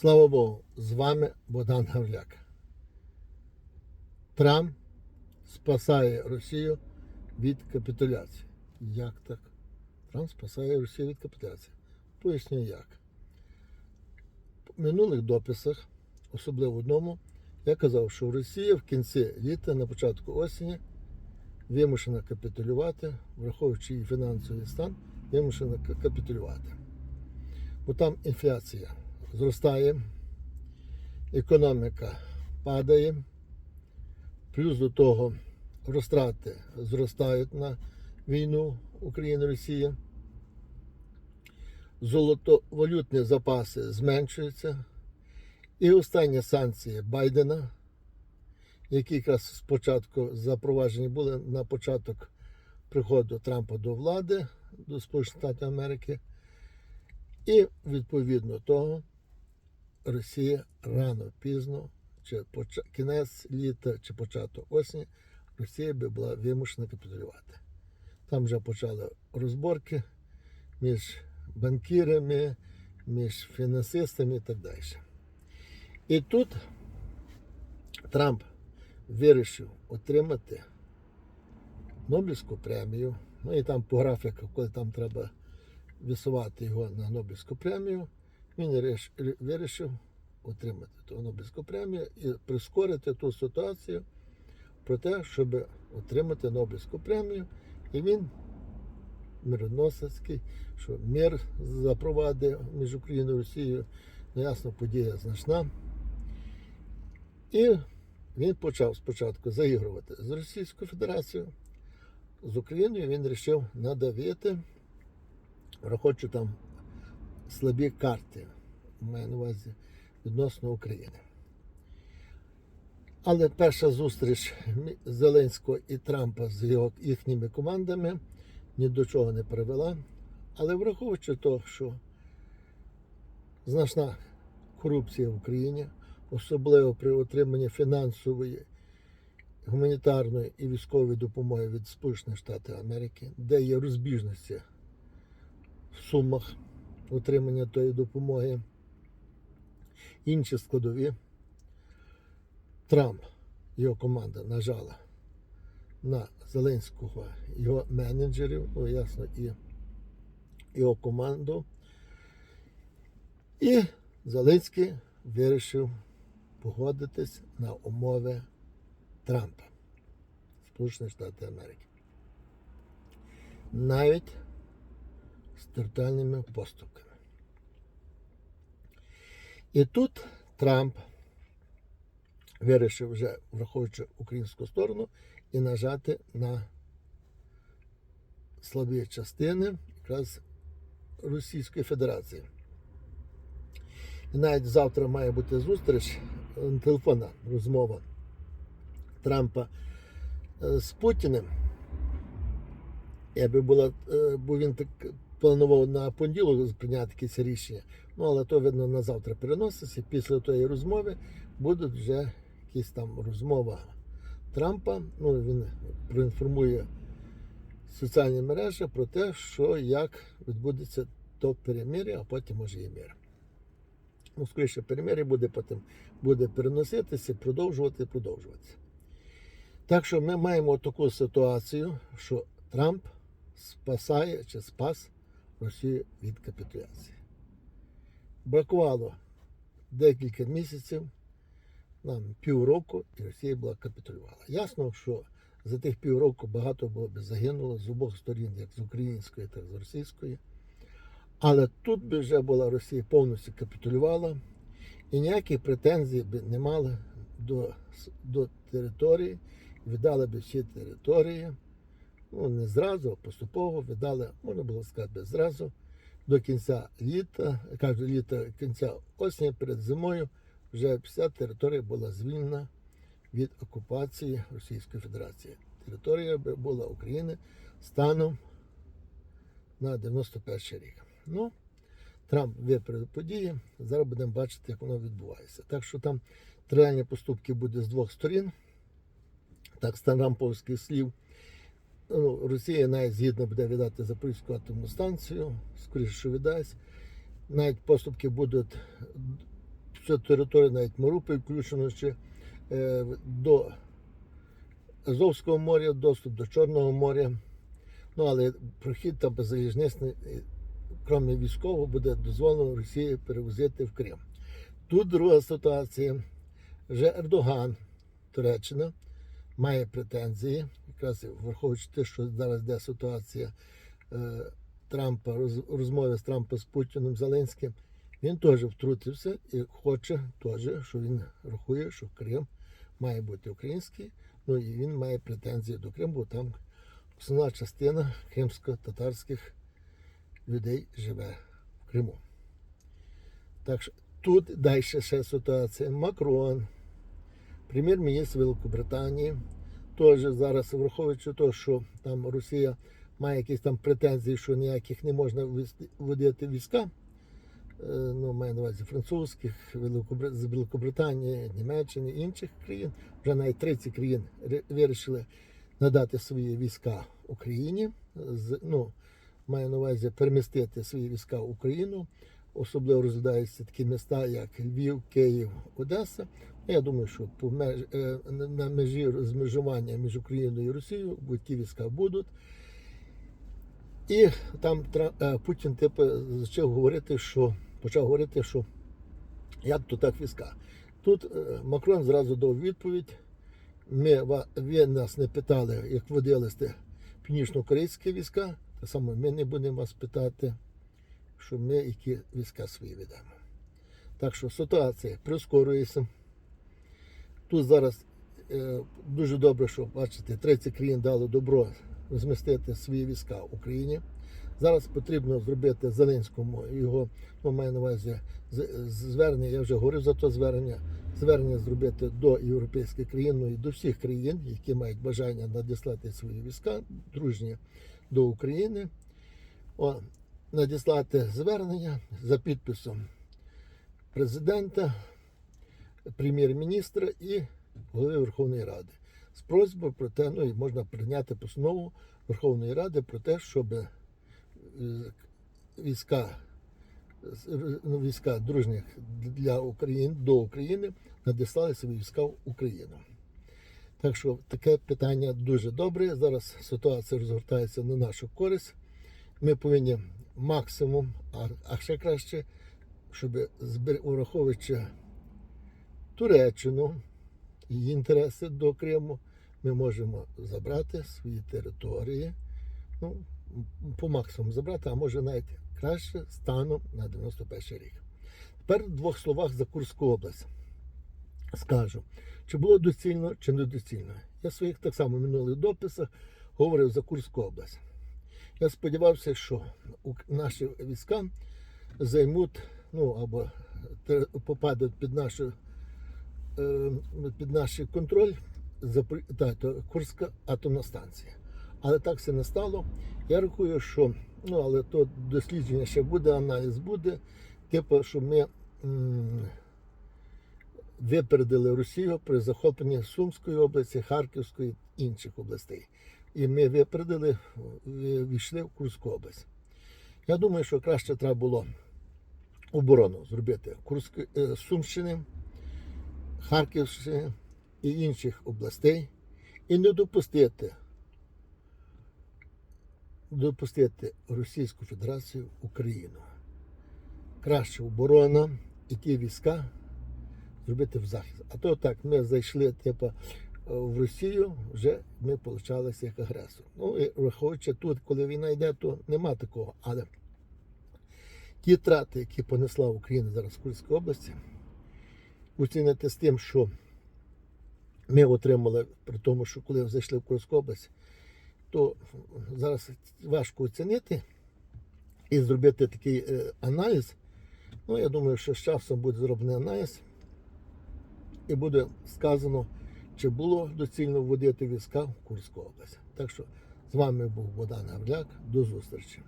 Слава Богу, з вами Богдан Гавляк. Трамп спасає Росію від капітуляції. Як так? Трамп спасає Росію від капітуляції. Поясню як. В минулих дописах, особливо одному, я казав, що Росія в кінці літа, на початку осені, вимушена капітулювати, враховуючи її фінансовий стан, вимушена капітулювати. Бо там інфляція зростає, економіка падає, плюс до того розтрати зростають на війну Україна-Росія. Золотовалютні запаси зменшуються. І остання санкція Байдена, які якраз спочатку запроваджені були на початок приходу Трампа до влади, до Сполучених Штатів Америки. І відповідно того, Росія рано пізно, чи поч- кінець літа, чи початок осені, Росія би була вимушена капітулювати. Там вже почали розборки між банкірами, між фінансистами і так далі. І тут Трамп вирішив отримати Нобелівську премію. Ну і там по графіку, коли там треба висувати його на Нобелівську премію, він вирішив отримати ту Нобелівську премію і прискорити ту ситуацію про те, щоб отримати Нобелівську премію. І він мироносицький, що мир запровадив між Україною і Росією. Ну, ясно, подія значна. І він почав спочатку заігрувати з Російською Федерацією, з Україною він вирішив надавити, враховуючи там слабі карти, маю на увазі відносно України. Але перша зустріч Зеленського і Трампа з його, їхніми командами ні до чого не привела. Але враховуючи те, що значна корупція в Україні, особливо при отриманні фінансової, гуманітарної і військової допомоги від Сполучених Штатів Америки, де є розбіжності в сумах отримання тої допомоги, інші складові. Трамп, його команда нажала на Зеленського, його менеджерів, ну ясно, і його команду. І Зеленський вирішив погодитись на умови Трампа, Сполучених Штатів Америки. Навіть з територіальними поступками. І тут Трамп вирішив вже, враховуючи українську сторону, і нажати на слабі частини якраз Російської Федерації. І навіть завтра має бути зустріч, е, телефонна розмова Трампа е, з Путіним. Якби була, е, бо він так планував на понеділок прийняти якесь рішення. Ну, але то, видно, на завтра переноситься. Після тої розмови буде вже якась там розмова Трампа. Ну, він проінформує соціальні мережі про те, що як відбудеться то перемир'я, а потім може і мир. Ну, скоріше, перемир'я буде потім буде переноситися, продовжувати, продовжуватися. Так що ми маємо таку ситуацію, що Трамп спасає чи спас Росію від капітуляції. Бракувало декілька місяців, нам півроку, і Росія була капітулювала. Ясно, що за тих півроку багато було б загинуло з обох сторін, як з української, так і з російської. Але тут би вже була Росія повністю капітулювала і ніяких претензій би не мала до, до території, віддали би всі території. Ну, не зразу, а поступово віддали, можна було сказати, зразу до кінця літа, кажу, літа, кінця осені перед зимою вже вся територія була звільнена від окупації Російської Федерації. Територія була України станом на 91 рік. Ну, Трамп випередив події. Зараз будемо бачити, як воно відбувається. Так що там реальні поступки буде з двох сторін. Так, з трамповських слів. Ну, Росія навіть згідно буде віддати Запорізьку атомну станцію, скоріше, що віддасть. Навіть поступки будуть всю територію, навіть Марупи включено ще е, до Азовського моря, доступ до Чорного моря. Ну, але прохід там залізничний, е, крім військового, буде дозволено Росії перевозити в Крим. Тут друга ситуація. Вже Ердоган, Туреччина, має претензії, якраз враховуючи те, що зараз йде ситуація е, Трампа, роз- розмови з Трампа з Путіним Зеленським. Він теж втрутився і хоче теж, що він рахує, що Крим має бути український. Ну і він має претензії до Криму, бо там основна частина кримсько-татарських людей живе в Криму. Так що тут далі ще ситуація. Макрон, прем'єр-міністр Великобританії, теж зараз, враховуючи те, що там Росія має якісь там претензії, що ніяких не можна вводити війська. е, Ну, маю на увазі французьких, з Великобританії, Німеччини, інших країн. Вже навіть 30 країн вирішили надати свої війська Україні. Ну, маю на увазі перемістити свої війська в Україну. Особливо розглядаються такі міста, як Львів, Київ, Одеса. Я думаю, що по меж, е, на- межі розмежування між Україною і Росією ті війська будуть. І там е, Путін типу, почав говорити, що почав говорити, що як то так війська. Тут е, Макрон зразу дав відповідь. Ми, ви нас не питали, як водили сте північно-корейські війська. Так само ми не будемо вас питати, що ми які війська свої ведемо. Так що ситуація прискорюється. Тут зараз е, дуже добре, що бачите, 30 країн дали добро змістити свої війська в Україні. Зараз потрібно зробити Зеленському його, ну, маю на увазі звернення, я вже говорив за то звернення, звернення зробити до європейських країн ну, і до всіх країн, які мають бажання надіслати свої війська дружні до України. О, надіслати звернення за підписом президента, прем'єр-міністра і голови Верховної Ради з просьбою про те, ну і можна прийняти постанову Верховної Ради про те, щоб е, війська, ну, війська дружніх для України до України надіслали свої війська в Україну. Так що таке питання дуже добре. Зараз ситуація розгортається на нашу користь. Ми повинні максимум, а, ще краще, щоб враховуючи Туреччину, її інтереси до Криму, ми можемо забрати свої території, ну, по максимуму забрати, а може навіть краще станом на 91 рік. Тепер в двох словах за Курську область скажу, чи було доцільно, чи недоцільно. Я в своїх так само минулих дописах говорив за Курську область. Я сподівався, що наші війська займуть, ну або попадуть під нашу під наш контроль та, Курська атомна станція. Але так все не стало. Я рахую, що ну, але то дослідження ще буде, аналіз буде. Типу, що ми м, випередили Росію при захопленні Сумської області, Харківської інших областей. І ми випередили, е, війшли в Курську область. Я думаю, що краще треба було оборону зробити Курської е, Сумщини. Харківщини і інших областей і не допустити, допустити Російську Федерацію в Україну. Краща оборона і ті війська зробити в захист. А то так, ми зайшли типу, в Росію, вже ми получалися як агресор. Ну і враховуючи тут, коли війна йде, то нема такого. Але ті трати, які понесла Україна зараз в Курській області, оцінити з тим, що ми отримали при тому, що коли зайшли в Курську область, то зараз важко оцінити і зробити такий е, аналіз. Ну, я думаю, що з часом буде зроблений аналіз і буде сказано, чи було доцільно вводити війська в Курську область. Так що з вами був Богдан Гавляк. До зустрічі.